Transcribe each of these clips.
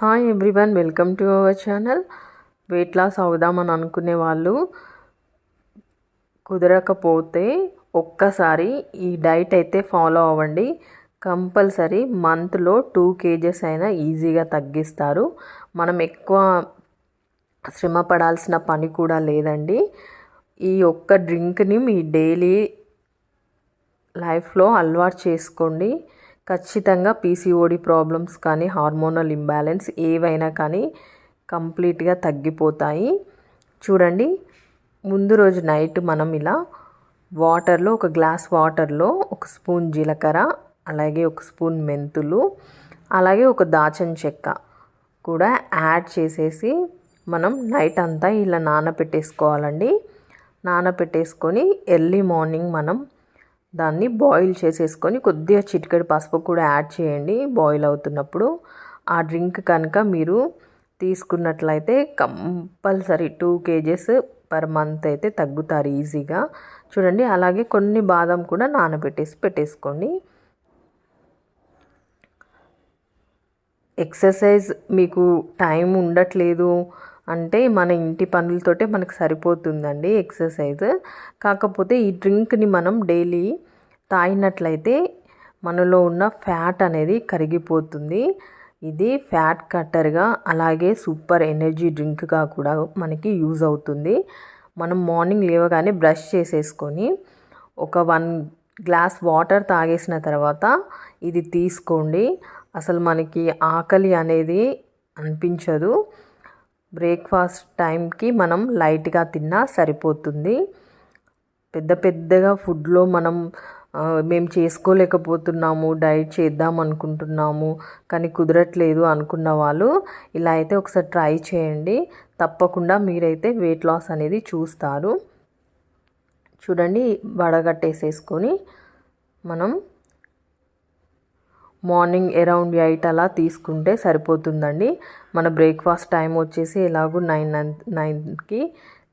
Hi everyone welcome to our channel weight loss అవుదామని అనుకునే వాళ్ళు కుదరకపోతే ఒక్కసారి ఈ డైట్ అయితే ఫాలో అవ్వండి. కంపల్సరీ మంత్లో టూ కేజెస్ అయినా ఈజీగా తగ్గిస్తారు. మనం ఎక్కువ శ్రమ పడాల్సిన పని కూడా లేదండి. ఈ ఒక్క డ్రింక్ని మీ డైలీ లైఫ్లో అలవాటు చేసుకోండి. ఖచ్చితంగా పీసీఓడి ప్రాబ్లమ్స్ కానీ హార్మోనల్ ఇంబ్యాలెన్స్ ఏవైనా కానీ కంప్లీట్గా తగ్గిపోతాయి. చూడండి ముందు రోజు నైట్ మనం ఇలా వాటర్లో ఒక గ్లాస్ వాటర్లో ఒక స్పూన్ జీలకర్ర అలాగే ఒక స్పూన్ మెంతులు అలాగే ఒక దాచన చెక్క కూడా యాడ్ చేసేసి మనం నైట్ అంతా ఇలా నానబెట్టేసుకోవాలండి నానబెట్టేసుకొని ఎర్లీ మార్నింగ్ మనం దాన్ని బాయిల్ చేసేసుకొని కొద్దిగా చిటికెడు పసుపు కూడా యాడ్ చేయండి. బాయిల్ అవుతున్నప్పుడు ఆ డ్రింక్ కనుక మీరు తీసుకున్నట్లయితే compulsory two kgs per month అయితే తగ్గుతారు ఈజీగా. చూడండి అలాగే కొన్ని బాదం కూడా నానబెట్టేసి పెట్టేసుకోండి. ఎక్సర్సైజ్ మీకు టైం ఉండట్లేదు. అంటే మన ఇంటి పనులతోటే మనకు సరిపోతుందండి ఎక్సర్సైజ్. కాకపోతే ఈ డ్రింక్ని మనం డైలీ తాగినట్లయితే మనలో ఉన్న ఫ్యాట్ అనేది కరిగిపోతుంది. ఇది ఫ్యాట్ కట్టర్గా అలాగే సూపర్ ఎనర్జీ డ్రింక్గా కూడా మనకి యూజ్ అవుతుంది. మనం మార్నింగ్ లేవగానే బ్రష్ చేసేసుకొని ఒక వన్ గ్లాస్ వాటర్ తాగేసిన తర్వాత ఇది తీసుకోండి. అసలు మనకి ఆకలి అనేది అనిపించదు. బ్రేక్ఫాస్ట్ టైంకి మనం లైట్గా తిన్నా సరిపోతుంది. పెద్ద పెద్దగా ఫుడ్లో మనం మేము చేసుకోలేకపోతున్నాము డైట్ చేద్దాం అనుకుంటున్నాము కానీ కుదరట్లేదు అనుకున్న వాళ్ళు ఇలా అయితే ఒకసారి ట్రై చేయండి. తప్పకుండా మీరైతే వెయిట్ లాస్ అనేది చూస్తారు. చూడండి వడగట్టేసేసుకొని మనం మార్నింగ్ అరౌండ్ ఎయిట్ అలా తీసుకుంటే సరిపోతుందండి. మన బ్రేక్ఫాస్ట్ టైం వచ్చేసి ఎలాగో నైన్ నైన్కి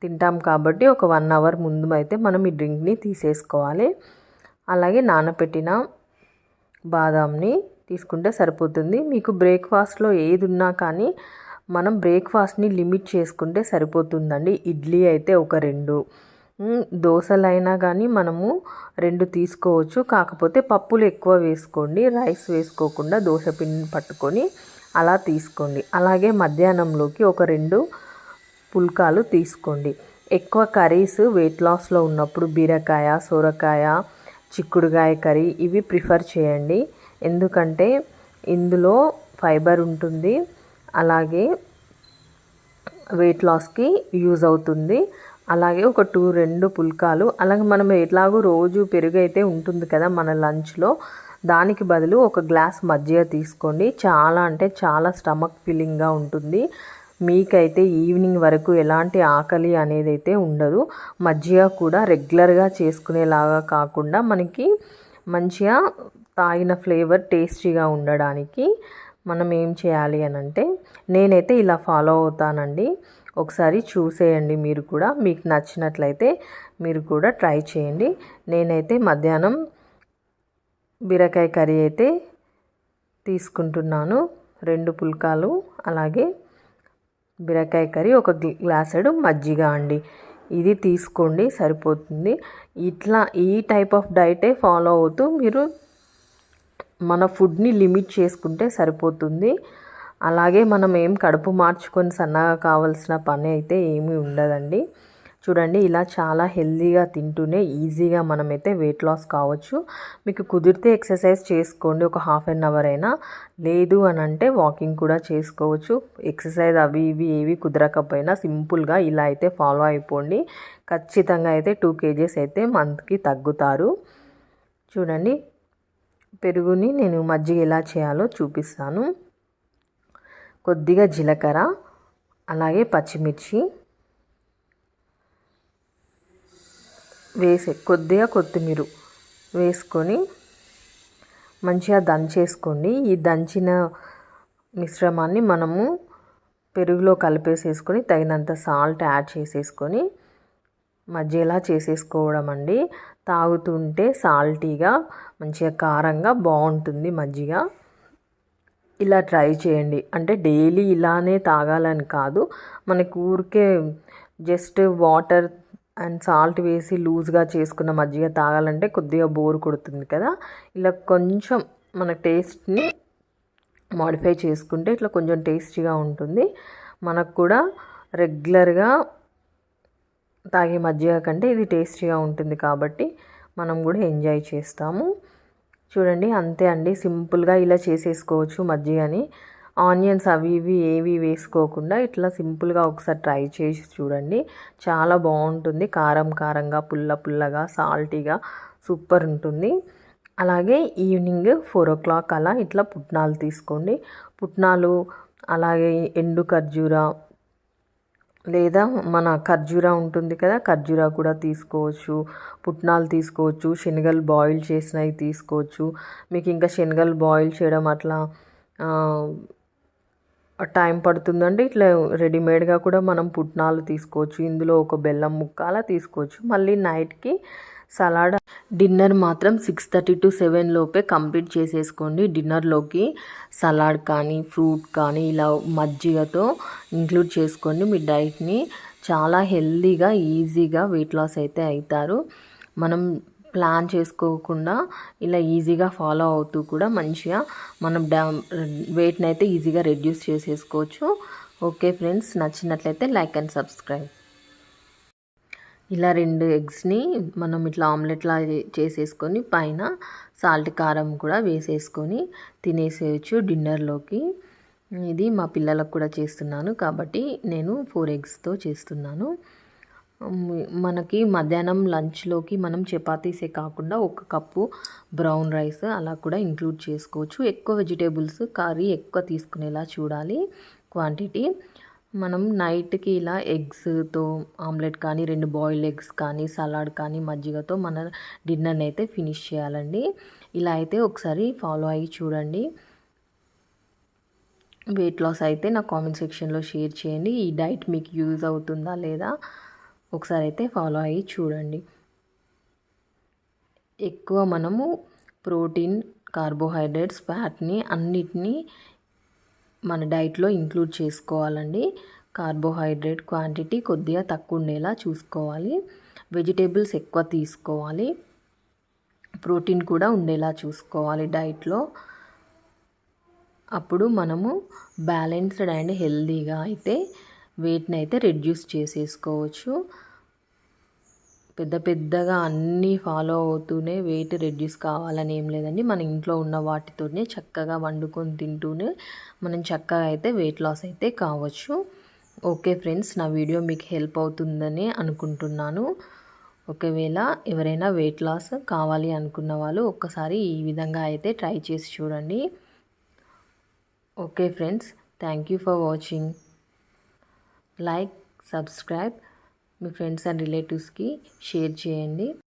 తింటాం కాబట్టి ఒక వన్ అవర్ ముందు అయితే మనం ఈ డ్రింక్ని తీసేసుకోవాలి. అలాగే నానబెట్టిన బాదాంని తీసుకుంటే సరిపోతుంది. మీకు బ్రేక్ఫాస్ట్లో ఏది ఉన్నా కానీ మనం బ్రేక్ఫాస్ట్ని లిమిట్ చేసుకుంటే సరిపోతుందండి. ఇడ్లీ అయితే ఒక రెండు. దోశలైనా కానీ మనము రెండు తీసుకోవచ్చు. కాకపోతే పప్పులు ఎక్కువ వేసుకోండి. రైస్ వేసుకోకుండా దోశ పిండిని పట్టుకొని అలా తీసుకోండి. అలాగే మధ్యాహ్నంలోకి ఒక రెండు పుల్కాలు తీసుకోండి. ఎక్కువ కర్రీస్ వెయిట్ లాస్లో ఉన్నప్పుడు బీరకాయ సొరకాయ చిక్కుడుకాయ కర్రీ ఇవి ప్రిఫర్ చేయండి. ఎందుకంటే ఇందులో ఫైబర్ ఉంటుంది. అలాగే వెయిట్ లాస్కి యూజ్ అవుతుంది. అలాగే ఒక టూ రెండు పుల్కాలు. అలాగే మనం ఎట్లాగో రోజు పెరుగు అయితే ఉంటుంది కదా మన లంచ్లో. దానికి బదులు ఒక గ్లాస్ మజ్జిగ తీసుకోండి. చాలా అంటే చాలా స్టమక్ ఫీలింగ్గా ఉంటుంది. మీకైతే ఈవినింగ్ వరకు ఎలాంటి ఆకలి అనేది అయితే ఉండదు. మజ్జిగ కూడా రెగ్యులర్గా చేసుకునేలాగా కాకుండా మనకి మంచిగా తాగిన ఫ్లేవర్ టేస్టీగా ఉండడానికి మనం ఏం చేయాలి అని అంటే నేనైతే ఇలా ఫాలో అవుతానండి. ఒకసారి చూసేయండి మీరు కూడా. మీకు నచ్చినట్లయితే మీరు కూడా ట్రై చేయండి. నేనైతే మధ్యాహ్నం బీరకాయ కర్రీ అయితే తీసుకుంటున్నాను. రెండు పుల్కాలు అలాగే బీరకాయ కర్రీ ఒక గ్లాసెడు మజ్జిగ అండి. ఇది తీసుకోండి సరిపోతుంది. ఇట్లా ఈ టైప్ ఆఫ్ డైటే ఫాలో అవుతూ మీరు మన ఫుడ్ని లిమిట్ చేసుకుంటే సరిపోతుంది. అలాగే మనం ఏం కడుపు మార్చుకొని సన్నగా కావాల్సిన పని అయితే ఏమీ ఉండదండి. చూడండి ఇలా చాలా హెల్తీగా తింటూనే ఈజీగా మనమైతే వెయిట్ లాస్ కావచ్చు. మీకు కుదిరితే ఎక్సర్సైజ్ చేసుకోండి ఒక హాఫ్ అన్ అవర్ అయినా. లేదు అని అంటే వాకింగ్ కూడా చేసుకోవచ్చు. ఎక్సర్సైజ్ అవి ఇవి ఏవి కుదరకపోయినా సింపుల్గా ఇలా అయితే ఫాలో అయిపోండి. ఖచ్చితంగా అయితే టూ కేజీస్ అయితే మంత్కి తగ్గుతారు. చూడండి పెరుగుని నేను మజ్జిగ ఎలా చేయాలో చూపిస్తాను. కొద్దిగా జీలకర్ర అలాగే పచ్చిమిర్చి వేసే కొద్దిగా కొత్తిమీర వేసుకొని మంచిగా దంచేసుకోండి. ఈ దంచిన మిశ్రమాన్ని మనము పెరుగులో కలిపేసేసుకొని తగినంత సాల్ట్ యాడ్ చేసేసుకొని మధ్యలా చేసేసుకోవడం అండి. తాగుతుంటే సాల్టీగా మంచిగా కారంగా బాగుంటుంది మజ్జిగ. ఇలా ట్రై చేయండి. అంటే డైలీ ఇలానే తాగాలని కాదు. మనకు ఊరికే జస్ట్ వాటర్ అండ్ సాల్ట్ వేసి లూజ్గా చేసుకున్న మజ్జిగ తాగాలంటే కొద్దిగా బోర్ కొడుతుంది కదా. ఇలా కొంచెం మన టేస్ట్ని మాడిఫై చేసుకుంటే ఇట్లా కొంచెం టేస్టీగా ఉంటుంది. మనకు కూడా రెగ్యులర్గా తాగే మజ్జిగ కంటే ఇది టేస్టీగా ఉంటుంది కాబట్టి మనం కూడా ఎంజాయ్ చేస్తాము. చూడండి అంతే అండి. సింపుల్గా ఇలా చేసేసుకోవచ్చు మజ్జిగని ఆనియన్స్ అవి ఇవి ఏవి వేసుకోకుండా ఇట్లా సింపుల్గా ఒకసారి ట్రై చేసి చూడండి. చాలా బాగుంటుంది. కారం కారంగా పుల్ల పుల్లగా సాల్టీగా సూపర్ ఉంటుంది. అలాగే ఈవినింగ్ ఫోర్ ఓ క్లాక్ అలా ఇట్లా పుట్నాలు తీసుకోండి. పుట్నాలు అలాగే ఎండు ఖర్జూర లేదా మన ఖర్జూరా ఉంటుంది కదా ఖర్జూరా కూడా తీసుకోవచ్చు. పుట్నాలు తీసుకోవచ్చు శనగలు బాయిల్ చేసినవి తీసుకోవచ్చు. మీకు ఇంకా శనగలు బాయిల్ చేయడం అట్లా టైం పడుతుందంటే ఇట్లా రెడీమేడ్గా కూడా మనం పుట్నాలు తీసుకోవచ్చు. ఇందులో ఒక బెల్లం ముక్క అలా తీసుకోవచ్చు. మళ్ళీ నైట్కి సలాడ్ డిన్నర్ మాత్రం సిక్స్ థర్టీ టు సెవెన్ లోపే కంప్లీట్ చేసేసుకోండి. డిన్నర్లోకి సలాడ్ కానీ ఫ్రూట్ కానీ ఇలా మజ్జిగతో ఇంక్లూడ్ చేసుకోండి. మీ డైట్ని చాలా హెల్దీగా ఈజీగా వెయిట్ లాస్ అయితే అవుతారు మనం ప్లాన్ చేసుకోకుండా ఇలా ఈజీగా ఫాలో అవుతూ కూడా మంచిగా మనం డా వెయిట్ని అయితే ఈజీగా రెడ్యూస్ చేసేసుకోవచ్చు. ఓకే ఫ్రెండ్స్ నచ్చినట్లయితే లైక్ అండ్ సబ్స్క్రైబ్. ఇలా రెండు ఎగ్స్ని మనం ఇట్లా ఆమ్లెట్లా చేసేసుకొని పైన సాల్ట్ కారం కూడా వేసేసుకొని తినేసేయచ్చు డిన్నర్లోకి. ఇది మా పిల్లలకు కూడా చేస్తున్నాను కాబట్టి నేను ఫోర్ ఎగ్స్తో చేస్తున్నాను. మనకి మధ్యాహ్నం లంచ్లోకి మనం చపాతీసే కాకుండా ఒక కప్పు బ్రౌన్ రైస్ అలా కూడా ఇంక్లూడ్ చేసుకోవచ్చు. ఎక్కువ వెజిటేబుల్స్ కర్రీ ఎక్కువ తీసుకునేలా చూడాలి క్వాంటిటీ. మనం నైట్కి ఇలా ఎగ్స్తో ఆమ్లెట్ కానీ రెండు బాయిల్ ఎగ్స్ కానీ సలాడ్ కానీ మజ్జిగతో మన డిన్నర్ని అయితే ఫినిష్ చేయాలండి. ఇలా అయితే ఒకసారి ఫాలో అయ్యి చూడండి. వెయిట్ లాస్ అయితే నా కామెంట్ సెక్షన్లో షేర్ చేయండి. ఈ డైట్ మీకు యూజ్ అవుతుందా లేదా ఒకసారి అయితే ఫాలో అయ్యి చూడండి. ఎక్కువ మనము ప్రోటీన్ కార్బోహైడ్రేట్స్ ఫ్యాట్ని అన్నిటినీ మన డైట్లో ఇంక్లూడ్ చేసుకోవాలండి. కార్బోహైడ్రేట్ క్వాంటిటీ కొద్దిగా తక్కువ ఉండేలా చూసుకోవాలి. వెజిటేబుల్స్ ఎక్కువ తీసుకోవాలి. ప్రోటీన్ కూడా ఉండేలా చూసుకోవాలి డైట్లో. అప్పుడు మనము బ్యాలెన్స్డ్ అండ్ హెల్దీగా అయితే వెయిట్ని అయితే రెడ్యూస్ చేసేసుకోవచ్చు. పెద్ద పెద్దగా అన్నీ ఫాలో అవుతూనే వెయిట్ రెడ్యూస్ కావాలని ఏం లేదండి. మన ఇంట్లో ఉన్న వాటితోనే చక్కగా వండుకొని తింటూనే మనం చక్కగా అయితే వెయిట్ లాస్ అయితే కావచ్చు. ఓకే ఫ్రెండ్స్ నా వీడియో మీకు హెల్ప్ అవుతుందని అనుకుంటున్నాను. ఒకవేళ ఎవరైనా వెయిట్ లాస్ కావాలి అనుకున్న వాళ్ళు ఒక్కసారి ఈ విధంగా అయితే ట్రై చేసి చూడండి. Okay friends thank you for watching. Like subscribe. Me friends and రిలేటివ్స్కి షేర్ చేయండి.